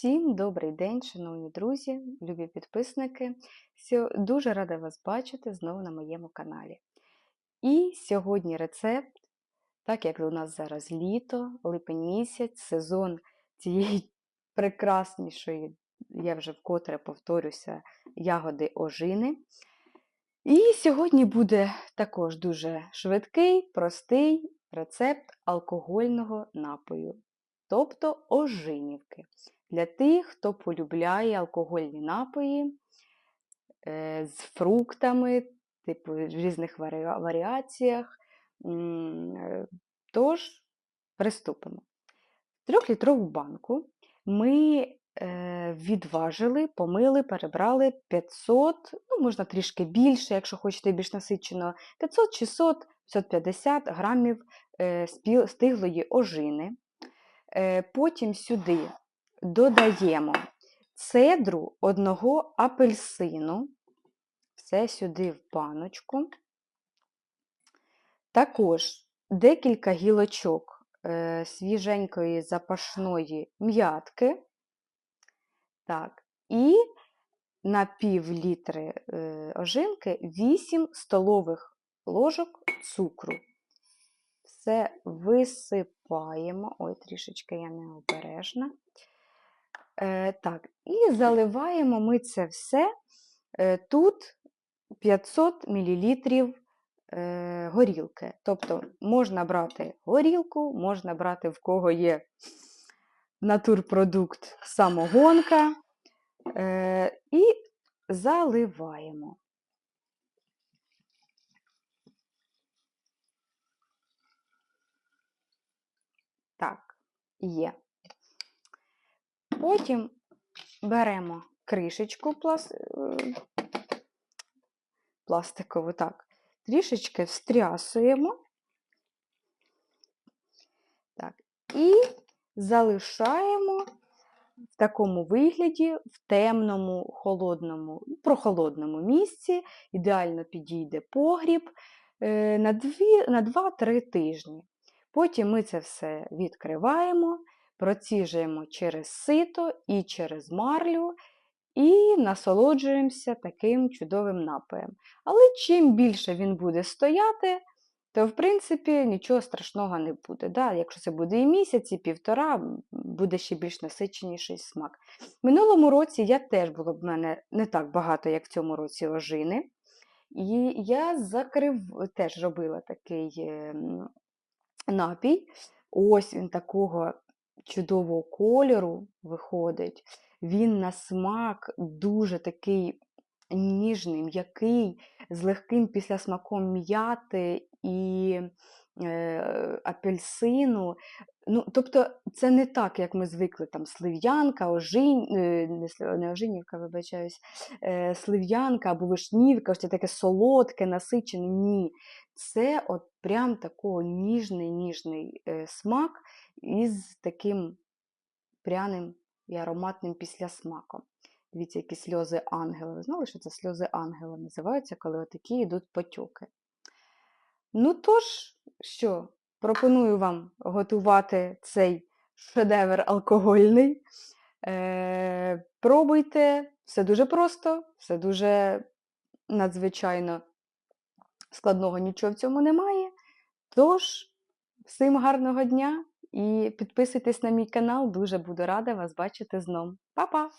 Всім добрий день, шановні друзі, любі підписники. Дуже рада вас бачити знову на моєму каналі. І сьогодні рецепт, так як у нас зараз літо, липень місяць, сезон цієї прекраснішої, я вже вкотре повторюся, ягоди ожини. І сьогодні буде також дуже швидкий, простий рецепт алкогольного напою, тобто ожинівки. Для тих, хто полюбляє алкогольні напої е, з фруктами, типу в різних варіаціях. Е, Тож, приступимо. Трьохлітрову банку ми е, відважили, помили, перебрали 500, ну, можна трішки більше, якщо хочете більш насичено, 500, 600, 550 грамів стиглої ожини. Потім сюди додаємо цедру одного апельсину, все сюди в баночку. Також декілька гілочок е, свіженької запашної м'ятки. Так, і на пів літри е, ожинки 8 столових ложок цукру. Все висипаємо. Ой, трішечки я необережна. Е, так, і заливаємо ми це все. Е, тут 500 мл е, горілки. Тобто можна брати горілку, можна брати в кого є натурпродукт самогонка. І заливаємо. Так, є. Потім беремо кришечку плас... е, пластикову, так, трішечки встрясуємо. Так, і залишаємо в такому вигляді, в темному, холодному, прохолодному місці. Ідеально підійде погріб е, на 2-3 тижні. Потім ми це все відкриваємо, проціжуємо через сито і через марлю і насолоджуємося таким чудовим напоєм. Але чим більше він буде стояти, то в принципі нічого страшного не буде. Да? Якщо це буде і місяць, і півтора, буде ще більш насиченіший смак. Минулому році я теж було в мене не так багато, як в цьому році ожини. І я закрив, теж робила такий е, напій. Ось він такого чудового кольору виходить. Він на смак дуже такий ніжний, м'який, з легким післясмаком м'яти і е, апельсину. Ну, тобто це не так, як ми звикли, там слив'янка, ожинь, е, не, не ожинівка, вибачаюсь, е, слив'янка або вишнівка, це таке солодке, насичене. Ні. Це от прям такого ніжний ніжний е, смак із таким пряним і ароматним післясмаком. Дивіться, які сльози ангела. Ви знали, що це сльози ангела називаються, коли отакі йдуть потьоки. Ну тож, що, пропоную вам готувати цей шедевр алкогольний. Е, пробуйте, все дуже просто, все дуже надзвичайно складного нічого в цьому немає. Тож, всім гарного дня і підписуйтесь на мій канал, дуже буду рада вас бачити знову. Па-па!